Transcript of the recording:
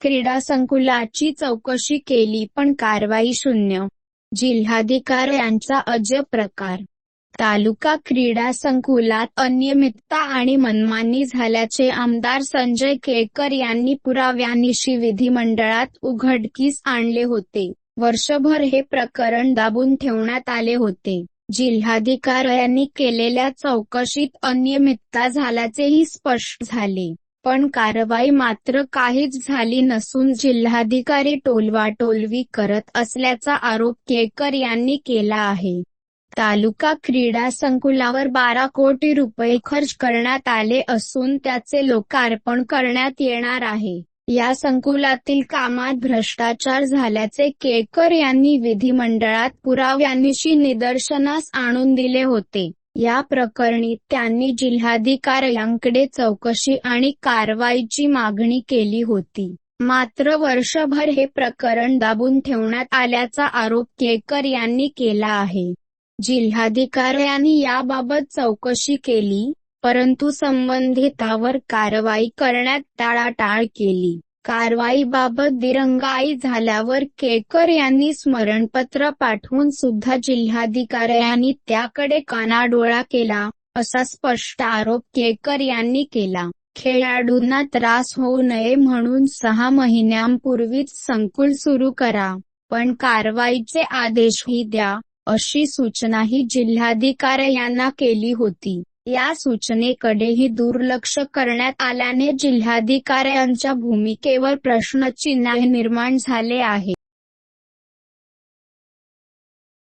क्रीडा संकुलाची चौकशी केली पण कारवाई शून्य. जिल्हाधिकाऱ्यांचा अजब प्रकार तालुका क्रीडा संकुलात अनियमितता आणि मनमानी झाल्याचे आमदार संजय केळकर यांनी पुराव्यानिशी विधिमंडळात उघडकीस आणले होते. वर्षभर हे प्रकरण दाबून ठेवण्यात आले होते. जिल्हाधिकाऱ्यांनी केलेल्या चौकशीत अनियमितता झाल्याचेही स्पष्ट झाले. पण कारवाई मात्र काहीच झाली नसून जिल्हाधिकारी टोलवाटोलवी करत असल्याचा आरोप केकर यांनी केला आहे. तालुका क्रीडा संकुलावर बारा कोटी रुपये खर्च करण्यात आले असून त्याचे लोकार्पण करण्यात येणार आहे. या संकुलातील कामात भ्रष्टाचार झाल्याचे केकर यांनी विधिमंडळात पुराव्यानिशी निदर्शनास आणून दिले होते. या प्रकरणी त्यांनी जिल्हाधिकाऱ्यांकडे चौकशी आणि कारवाईची मागणी केली होती. मात्र वर्षभर हे प्रकरण दाबून ठेवण्यात आल्याचा आरोप केकर यांनी केला आहे. जिल्हाधिकाऱ्यांनी याबाबत चौकशी केली, परंतु संबंधितावर कारवाई करण्यात टाळाटाळ केली. कारवाईबाबत दिरंगाई झाल्यावर केळकर यांनी स्मरणपत्र पाठवून सुद्धा जिल्हाधिकाऱ्यांनी त्याकडे कानाडोळा केला, असा स्पष्ट आरोप केळकर यांनी केला. खेळाडूंना त्रास होऊ नये म्हणून सहा महिन्यांपूर्वीच संकुल सुरू करा, पण कारवाईचे आदेशही द्या, अशी सूचनाही जिल्हाधिकाऱ्यांना केली होती. या सूचनेकडेही दुर्लक्ष करण्यात आल्याने जिल्हाधिकाऱ्यांच्या भूमिकेवर प्रश्नचिन्ह निर्माण झाले आहे.